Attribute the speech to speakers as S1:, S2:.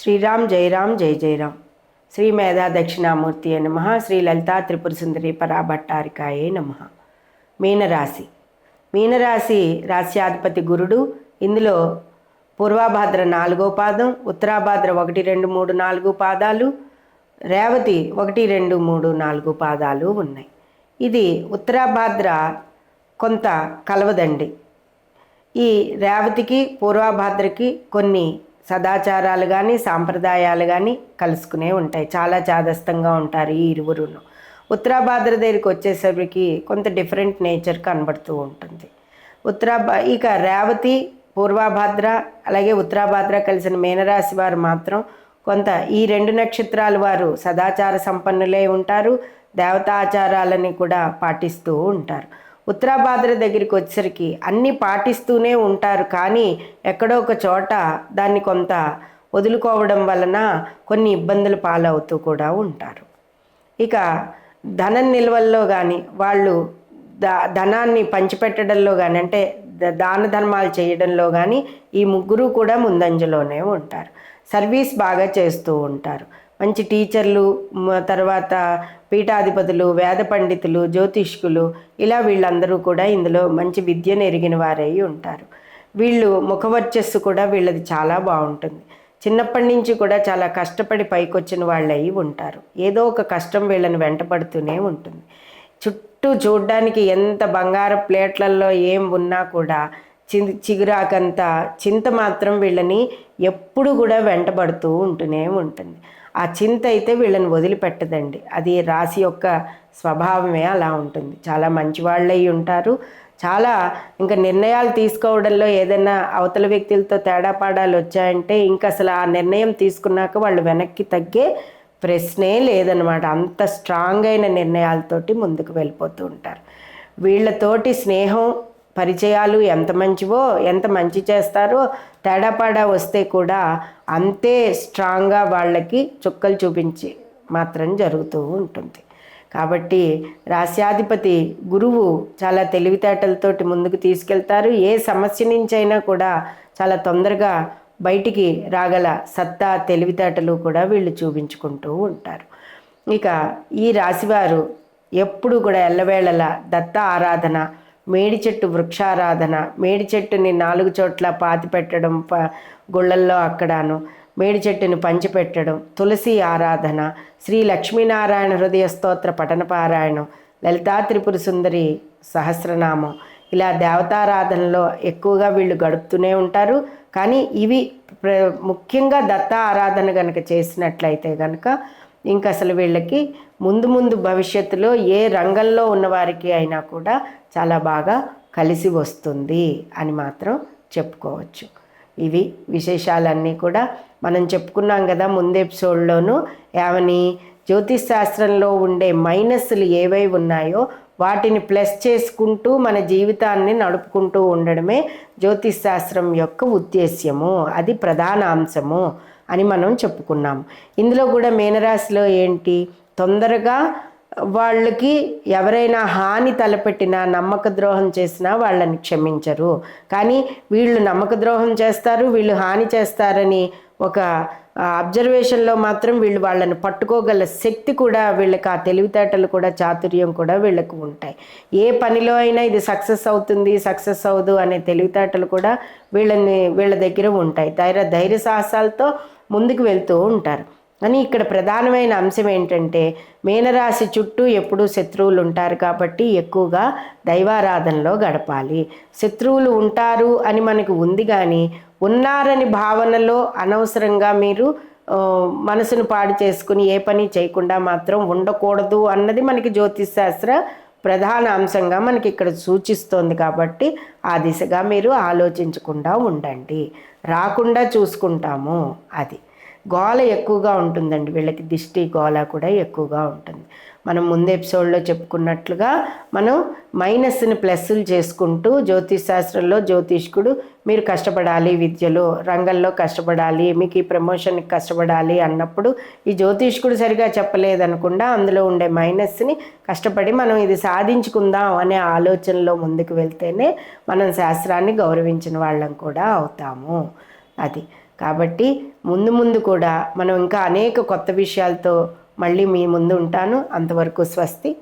S1: శ్రీరామ్ జయరామ్ జయ జయరామ్. శ్రీ మేధా దక్షిణామూర్తి నమ శ్రీ లలితా త్రిపుర సుందరి పరాభట్టారికాయే నమ. మీనరాశి. మీనరాశి రాశ్యాధిపతి గురుడు. ఇందులో పూర్వాభాద్ర నాలుగో పాదం ఉత్తరాభాద్ర ఒకటి రెండు మూడు నాలుగు పాదాలు రేవతి ఒకటి రెండు మూడు నాలుగు పాదాలు ఉన్నాయి. ఇది ఉత్తరాభాద్ర కొంత కలవదండి. ఈ రేవతికి పూర్వాభాద్రకి కొన్ని సదాచారాలు కానీ సాంప్రదాయాలు కానీ కలుసుకునే ఉంటాయి. చాలా చాదస్తంగా ఉంటారు ఈ ఇరువురును. ఉత్తరాభాద్ర దగ్గరికి వచ్చేసరికి కొంత డిఫరెంట్ నేచర్ కనబడుతూ ఉంటుంది. ఉత్తరాభా ఇక రేవతి పూర్వభాద్ర అలాగే ఉత్తరాభాద్ర కలిసిన మీనరాశి వారు మాత్రం కొంత ఈ రెండు నక్షత్రాలు వారు సదాచార సంపన్నులై ఉంటారు. దేవతాచారాలని కూడా పాటిస్తూ ఉంటారు. ఉత్తరాభాద్ర దగ్గరికి వచ్చేసరికి అన్నీ పాటిస్తూనే ఉంటారు. కానీ ఎక్కడో ఒక చోట దాన్ని కొంత వదులుకోవడం వలన కొన్ని ఇబ్బందులు పాలవుతూ కూడా ఉంటారు. ఇక ధన నిల్వల్లో కానీ వాళ్ళు దా ధనాన్ని పంచిపెట్టడంలో కానీ అంటే దాన ధర్మాలు చేయడంలో కానీ ఈ ముగ్గురు కూడా ముందంజలోనే ఉంటారు. సర్వీస్ బాగా చేస్తూ ఉంటారు. మంచి టీచర్లు తర్వాత పీఠాధిపతులు వేద పండితులు జ్యోతిష్కులు ఇలా వీళ్ళందరూ కూడా ఇందులో మంచి విద్యను ఎరిగిన వారై ఉంటారు. వీళ్ళు ముఖవర్చస్సు కూడా వీళ్ళది చాలా బాగుంటుంది. చిన్నప్పటి నుంచి కూడా చాలా కష్టపడి పైకొచ్చిన వాళ్ళు ఉంటారు. ఏదో ఒక కష్టం వీళ్ళని వెంటపడుతూనే ఉంటుంది. చుట్టూ చూడ్డానికి ఎంత బంగారు ప్లేట్లలో ఏం ఉన్నా కూడా చి చిగురాకంత చింత మాత్రం వీళ్ళని ఎప్పుడు కూడా వెంటబడుతూ ఉంటూనే ఉంటుంది. ఆ చింత అయితే వీళ్ళని వదిలిపెట్టదండి. అది రాశి యొక్క స్వభావమే అలా ఉంటుంది. చాలా మంచి వాళ్ళై ఉంటారు. చాలా ఇంకా నిర్ణయాలు తీసుకోవడంలో ఏదైనా అవతల వ్యక్తులతో తేడాపాడాలు వచ్చాయంటే ఇంకా అసలు ఆ నిర్ణయం తీసుకున్నాక వాళ్ళు వెనక్కి తగ్గే ప్రశ్నే లేదనమాట అంత స్ట్రాంగ్ అయిన నిర్ణయాలతోటి ముందుకు వెళ్ళిపోతూ ఉంటారు. వీళ్ళతోటి స్నేహం పరిచయాలు ఎంత మంచివో ఎంత మంచి చేస్తారో తేడాపాడా వస్తే కూడా అంతే స్ట్రాంగ్గా వాళ్ళకి చుక్కలు చూపించి మాత్రం జరుగుతూ ఉంటుంది. కాబట్టి రాస్యాధిపతి గురువు చాలా తెలివితేటలతోటి ముందుకు తీసుకెళ్తారు. ఏ సమస్య నుంచైనా కూడా చాలా తొందరగా బయటికి రాగల సత్తా తెలివితేటలు కూడా వీళ్ళు చూపించుకుంటూ ఉంటారు. ఇక ఈ రాశివారు ఎప్పుడు కూడా ఎల్లవేళలా దత్త ఆరాధన మేడి చెట్టు వృక్షారాధన. మేడి చెట్టుని నాలుగు చోట్ల పాతి పెట్టడం ప గుళ్ళల్లో అక్కడాను. మేడి చెట్టుని పంచిపెట్టడం. తులసి ఆరాధన. శ్రీ లక్ష్మీనారాయణ హృదయ స్తోత్ర పఠన పారాయణం. లలితా త్రిపుర సుందరి సహస్రనామం. ఇలా దేవతారాధనలో ఎక్కువగా వీళ్ళు గడుపుతూనే ఉంటారు. కానీ ఇవి ప్ర ముఖ్యంగా దత్త ఆరాధన కనుక చేసినట్లయితే కనుక ఇంకా అసలు వీళ్ళకి ముందు ముందు భవిష్యత్తులో ఏ రంగంలో ఉన్నవారికి అయినా కూడా చాలా బాగా కలిసి వస్తుంది అని మాత్రం చెప్పుకోవచ్చు. ఇవి విశేషాలన్నీ కూడా మనం చెప్పుకున్నాం కదా ముందు ఎపిసోడ్లోనూ ఏమని జ్యోతిష్ శాస్త్రంలో ఉండే మైనస్లు ఏవై ఉన్నాయో వాటిని ప్లస్ చేసుకుంటూ మన జీవితాన్ని నడుపుకుంటూ ఉండడమే జ్యోతిష్ శాస్త్రం యొక్క ఉద్దేశ్యము. అది ప్రధాన అంశము. అని మనం చెప్పుకున్నాం. ఇందులో కూడా మీనరాశిలో ఏంటి? తొందరగా వాళ్ళకి ఎవరైనా హాని తలపెట్టినా నమ్మక ద్రోహం చేసినా వాళ్ళని క్షమించరు. కానీ వీళ్ళు నమ్మక ద్రోహం చేస్తారు వీళ్ళు హాని చేస్తారని ఒక అబ్జర్వేషన్లో మాత్రం వీళ్ళు వాళ్ళని పట్టుకోగల శక్తి కూడా వీళ్ళకి ఆ తెలివితేటలు కూడా చాతుర్యం కూడా వీళ్ళకు ఉంటాయి. ఏ పనిలో అయినా ఇది సక్సెస్ అవుతుంది సక్సెస్ అవ్వదు అనే తెలివితేటలు కూడా వీళ్ళని వీళ్ళ దగ్గర ఉంటాయి. ధైర్య ధైర్య సాహసాలతో ముందుకు వెళ్తూ ఉంటారు. కానీ ఇక్కడ ప్రధానమైన అంశం ఏంటంటే మీనరాశి చుట్టూ ఎప్పుడూ శత్రువులు ఉంటారు కాబట్టి ఎక్కువగా దైవారాధనలో గడపాలి. శత్రువులు ఉంటారు అని మనకు ఉంది కానీ ఉన్నారని భావనలో అనవసరంగా మీరు మనసును పాడు చేసుకుని ఏ పని చేయకుండా మాత్రం ఉండకూడదు అన్నది మనకి జ్యోతిష్ శాస్త్ర ప్రధాన అంశంగా మనకి ఇక్కడ సూచిస్తోంది కాబట్టి ఆ దిశగా మీరు ఆలోచించకుండా ఉండండి. రాకుండా చూసుకుంటాము. అది. గోల ఎక్కువగా ఉంటుందండి. వీళ్ళకి దిష్టి గోల కూడా ఎక్కువగా ఉంటుంది. మనం ముందు ఎపిసోడ్లో చెప్పుకున్నట్లుగా మనం మైనస్ని ప్లస్లు చేసుకుంటూ జ్యోతిష్ శాస్త్రంలో జ్యోతిష్కుడు మీరు కష్టపడాలి విద్యలో రంగంలో కష్టపడాలి మీకు ఈ ప్రమోషన్కి కష్టపడాలి అన్నప్పుడు ఈ జ్యోతిష్కుడు సరిగా చెప్పలేదనకుండా అందులో ఉండే మైనస్ని కష్టపడి మనం ఇది సాధించుకుందాం అనే ఆలోచనలో ముందుకు వెళ్తేనే మనం శాస్త్రాన్ని గౌరవించిన వాళ్ళం కూడా అవుతాము. అది. కాబట్టి ముందు ముందు కూడా మనం ఇంకా అనేక కొత్త విషయాలతో మళ్ళీ మీ ముందు ఉంటాను. అంతవరకు స్వస్తి.